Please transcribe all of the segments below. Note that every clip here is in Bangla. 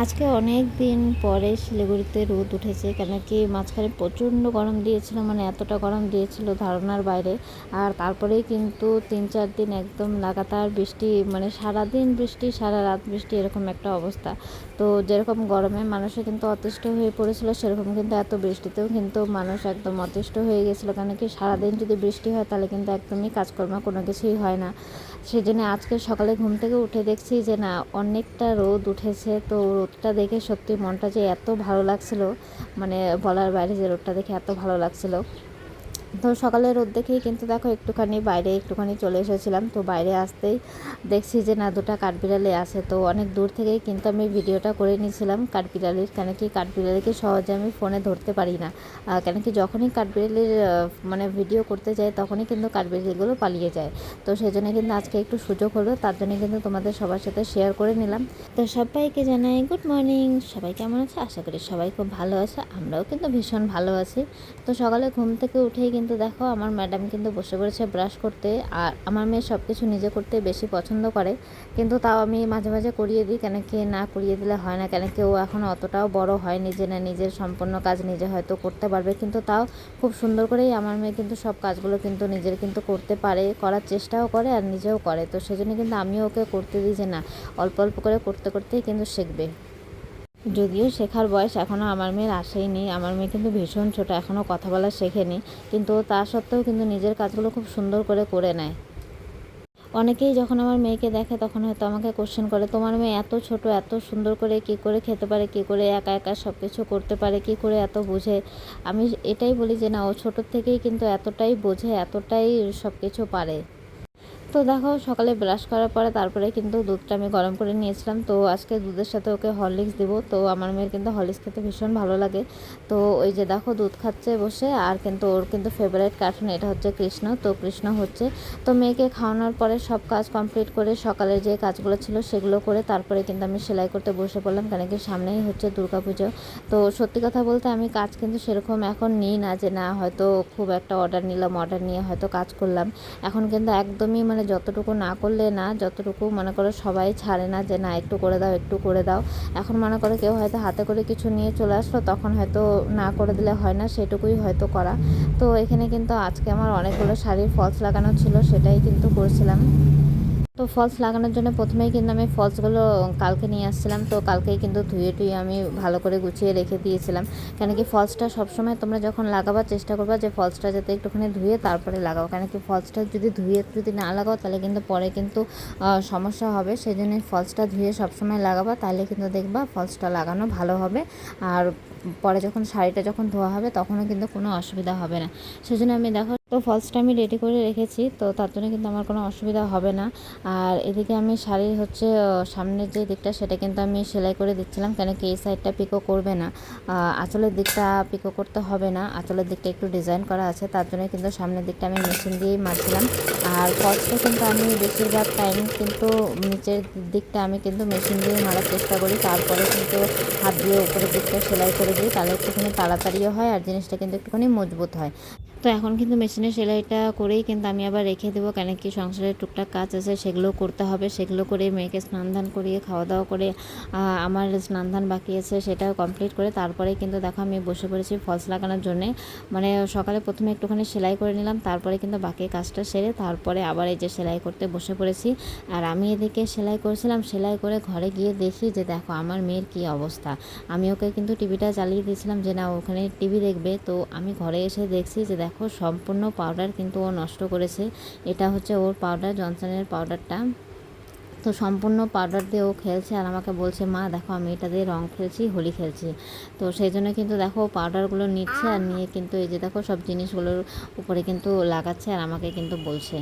আজকে অনেক দিন পরে শিলিগুড়িতে রোদ উঠেছে, কেন কি মাঝখানে প্রচণ্ড গরম দিয়েছিল মানে এতটা গরম দিয়েছিল ধারণার বাইরে। আর তারপরেই কিন্তু তিন চার দিন একদম লাগাতার বৃষ্টি মানে সারা দিন বৃষ্টি, সারা রাত বৃষ্টি, এরকম একটা অবস্থা। তো যেরকম গরমে মানুষে কিন্তু অতিষ্ঠ হয়ে পড়েছিল, সেরকম কিন্তু এত বৃষ্টিতেও কিন্তু মানুষ একদম অতিষ্ঠ হয়ে গেছিল। কেন কি সারাদিন যদি বৃষ্টি হয়, তাহলে কিন্তু একদমই কাজকর্ম কোনো কিছুই হয় না। সেজন্য আজকে সকালে ঘুম থেকে উঠে দেখছি যে, না, অনেকটা রোদ উঠেছে। তো রোদটা দেখে সত্যি মনটা যে এত ভালো লাগছিল মানে বলার বাইরে যে রোদটা দেখে এত ভালো লাগছিল। তো সকালে রোদ দেখেই কিন্তু দেখো একটুখানি বাইরে একটুখানি চলে এসেছিলাম। তো বাইরে আসতেই দেখছি যে না, দুটা কাঠবিড়ালি আছে। তো অনেক দূর থেকেই কিন্তু আমি ভিডিওটা করে নিয়েছিলাম কাঠবিড়ালির। কেন কি কাঠবিড়ালিকে সহজে আমি ফোনে ধরতে পারি না। কেন কি যখনই কাঠবিড়ালির মানে ভিডিও করতে যাই তখনই কিন্তু কাঠবিড়ালিগুলো পালিয়ে যায়। তো সেই জন্য কিন্তু আজকে একটু সুযোগ হলো, তার জন্য কিন্তু তোমাদের সবার সাথে শেয়ার করে নিলাম। তো সবাইকে জানাই গুড মর্নিং সবাই কেমন আছে? আশা করি সবাই খুব ভালো আছে। আমরাও কিন্তু ভীষণ ভালো আছি। তো সকালে ঘুম থেকে উঠেই কিন্তু দেখো, আমার ম্যাডাম কিন্তু বসে পড়েছে ব্রাশ করতে, আর আমার মেয়ে সব কিছু নিজে করতে বেশি পছন্দ করে। কিন্তু তাও আমি মাঝে মাঝে করিয়ে দিই, কেন কি না করিয়ে দিলে হয় না, কেন কি ও এখন অতটাও বড় হয় নিজে না, নিজের সম্পূর্ণ কাজ নিজে হয়তো করতে পারবে। কিন্তু তাও খুব সুন্দর করেই আমার মেয়ে কিন্তু সব কাজগুলো কিন্তু নিজের কিন্তু করতে পারে, করার চেষ্টাও করে আর নিজেও করে। তো সেজন্য কিন্তু আমিও ওকে করতে দিই যে না, অল্প অল্প করে করতে, করতেই কিন্তু শিখবে। যদিও শেখার বয়স এখনও আমার মেয়ের আসেইনি। আমার মেয়ে কিন্তু ভীষণ ছোট এখনও কথা বলা শেখেনি। কিন্তু তা সত্ত্বেও কিন্তু নিজের কাজগুলো খুব সুন্দর করে করে নেয়। অনেকেই যখন আমার মেয়েকে দেখে তখন হয়তো আমাকে কোশ্চেন করে, তোমার মেয়ে এত ছোট, এত সুন্দর করে কী করে খেতে পারে, কী করে একা একা সব কিছু করতে পারে, কী করে এত বোঝে? আমি এটাই বলি যে, না, ও ছোটোর থেকেই কিন্তু এতটাই বোঝে, এতটাই সব কিছু পারে। তো দেখো, সকালে ব্রাশ করার পরে তারপরে কিন্তু দুধটা আমি গরম করে নিয়েছিলাম। তো আজকে দুধের সাথে ওকে হরলিক্স দিব। তো আমার মেয়ের কিন্তু হরলিক্স খেতে ভীষণ ভালো লাগে। তো ওই যে দেখো, দুধ খাচ্ছে বসে। আর কিন্তু ওর কিন্তু ফেভারিট কার্টুন এটা হচ্ছে কৃষ্ণ। তো কৃষ্ণ হচ্ছে। তো মেয়েকে খাওয়ানোর পরে সব কাজ কমপ্লিট করে সকালে যে কাজগুলো ছিল সেগুলো করে তারপরে কিন্তু আমি সেলাই করতে বসে পড়লাম। কেন কি সামনেই হচ্ছে দুর্গাপুজো তো সত্যি কথা বলতে আমি কাজ কিন্তু সেরকম এখন নিই না যে না, হয়তো খুব একটা অর্ডার নিলাম অর্ডার নিয়ে হয়তো কাজ করলাম। এখন কিন্তু একদমই মানে যতটুকু না করলে না, যতটুকু মনে করো সবাই ছাড়ে না যে না, একটু করে দাও, একটু করে দাও। এখন মনে করো কেউ হয়তো হাতে করে কিছু নিয়ে চলে আসলো, তখন হয়তো না করে দিলে হয় না, সেটুকুই হয়তো করা। তো এখানে কিন্তু আজকে আমার অনেকগুলো শাড়ির ফলস লাগানো ছিল, সেটাই কিন্তু করছিলাম। তো ফলস লাগানোর জন্য প্রথমেই কিন্তু আমি ফলসগুলো কালকে নিয়ে আসছিলাম। তো কালকেই কিন্তু ধুয়ে টুয়ে আমি ভালো করে গুছিয়ে রেখে দিয়েছিলাম। কেন কি ফলসটা সবসময় তোমরা যখন লাগাবার চেষ্টা করবা যে ফলসটা যাতে একটুখানি ধুয়ে তারপরে লাগাও। কেন কি ফলসটা যদি ধুয়ে যদি না লাগাও তাহলে কিন্তু পরে কিন্তু সমস্যা হবে। সেই জন্য ফলসটা ধুয়ে সবসময় লাগাবা। তাহলে কিন্তু দেখবা ফলসটা লাগানো ভালো হবে। আর পরে যখন শাড়িটা যখন ধোয়া হবে তখনও কিন্তু কোনো অসুবিধা হবে না। সেজন্য আমি দেখো তো ফলসটা আমি রেডি করে রেখেছি, তো তার জন্য কিন্তু আমার কোনো অসুবিধা হবে না। আর এদিকে আমি শাড়ির হচ্ছে সামনের যে দিকটা সেটা কিন্তু আমি সেলাই করে দিচ্ছিলাম, কেন কি এই সাইডটা পিকো করবে না। আঁচলের দিকটা পিকো করতে হবে না, আঁচলের দিকটা একটু ডিজাইন করা আছে, তার জন্য কিন্তু সামনের দিকটা আমি মেশিন দিয়েই মারছিলাম। আর ফলসটা কিন্তু আমি বেশিরভাগ টাইম কিন্তু নিচের দিকটা আমি কিন্তু মেশিন দিয়ে মারার চেষ্টা করি, তারপরে কিন্তু হাত দিয়ে উপরের দিকটা সেলাই করে দিই, তাহলে একটুখানি তাড়াতাড়িও হয় আর জিনিসটা কিন্তু একটুখানি মজবুত হয়। তো এখন কিন্তু মেশিনে সেলাইটা করেই কিন্তু আমি আবার রেখে দেবো। কেন কি সংসারের টুকটাক কাজ আছে, সেগুলো করতে হবে। সেগুলো করে মেয়েকে স্নান ধান করিয়ে, খাওয়া দাওয়া করে আমার স্নান ধান বাকি আছে, সেটা কমপ্লিট করে তারপরে কিন্তু দেখো আমি বসে পড়েছি ফলস লাগানোর জন্যে। মানে সকালে প্রথমে একটুখানি সেলাই করে নিলাম, তারপরে কিন্তু বাকি কাজটা সেরে তারপরে আবার এই যে সেলাই করতে বসে পড়েছি। আর আমি এদিকে সেলাই করেছিলাম, সেলাই করে ঘরে গিয়ে দেখি যে দেখো আমার মেয়ের কী অবস্থা। আমি ওকে কিন্তু টিভিটা চালিয়ে দিয়েছিলাম যে না, ওখানে টিভি দেখবে। তো আমি ঘরে এসে দেখছি যে দেখো সম্পূর্ণ পাউডার কিন্তু ও নষ্ট করেছে। এটা হচ্ছে ওর পাউডার জনসনের পাউডারটা তো সম্পূর্ণ পাউডার দিয়ে ও খেলছে আর আমাকে বলছে, মা, দেখো, আমি এটা দিয়ে রং খেলছি, হোলি খেলছি। তো সেই জন্য কিন্তু দেখো, ও পাউডারগুলো নিচ্ছে আর নিয়ে কিন্তু এই যে দেখো, সব জিনিসগুলোর উপরে কিন্তু লাগাচ্ছে আর আমাকে কিন্তু বলছে।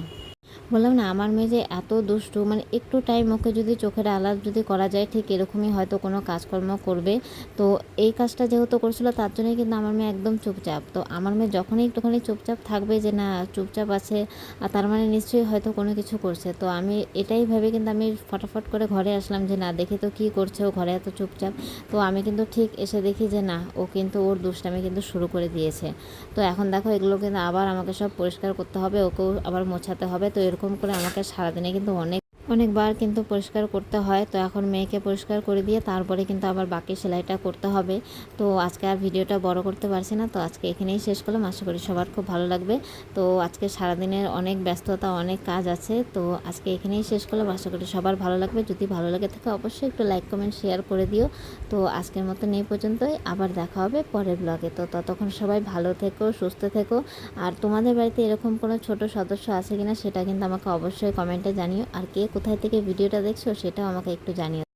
বললাম না, আমার মেয়ে যে এত দুষ্টু মানে একটু টাইম ওকে যদি চোখের আলাপ যদি করা যায়, ঠিক এরকমই হয়তো কোনো কাজকর্ম করবে। তো এই কাজটা যেহেতু করছিল, তার জন্যই কিন্তু আমার মেয়ে একদম চুপচাপ। তো আমার মেয়ে যখনই একটুখানি চুপচাপ থাকবে যে না, চুপচাপ আছে, আর তার মানে নিশ্চয়ই হয়তো কোনো কিছু করছে। তো আমি এটাই ভেবে কিন্তু আমি ফটাফট করে ঘরে আসলাম যে না, দেখি তো কী করছে, ও ঘরে এত চুপচাপ। তো আমি কিন্তু ঠিক এসে দেখি যে না, ও কিন্তু ওর দুষ্টামি কিন্তু শুরু করে দিয়েছে। তো এখন দেখো, এগুলো কিন্তু আবার আমাকে সব পরিষ্কার করতে হবে, ওকেও আবার মোছাতে হবে। তো এরকম করে আমাকে সারাদিনে কিন্তু অনেক অনেকবার কিন্তু পরিষ্কার করতে হয়। তো এখন মেয়েকে পরিষ্কার করে দিয়ে তারপরে কিন্তু আবার বাকি সেলাইটা করতে হবে। তো আজকে আর ভিডিওটা বড় করতে পারছি না। তো আজকে এখানেই শেষ করলাম। আশা করি সবার খুব ভালো লাগবে। তো আজকে সারাদিনের অনেক ব্যস্ততা, অনেক কাজ আছে। তো আজকে এখানেই শেষ করলাম। আশা করি সবার ভালো লাগবে। যদি ভালো লাগে থাকে অবশ্যই একটু লাইক, কমেন্ট, শেয়ার করে দিও। তো আজকের মতন এই পর্যন্তই। আবার দেখা হবে পরের ব্লগে তো ততক্ষণ সবাই ভালো থেকো, সুস্থ থেকো। আর তোমাদের বাড়িতে এরকম কোনো ছোট সদস্য আছে কিনা সেটা কিন্তু আমাকে অবশ্যই কমেন্টে জানিও। আর কে কোথায় থেকে ভিডিওটা দেখছ সেটাও আমাকে একটু জানিও।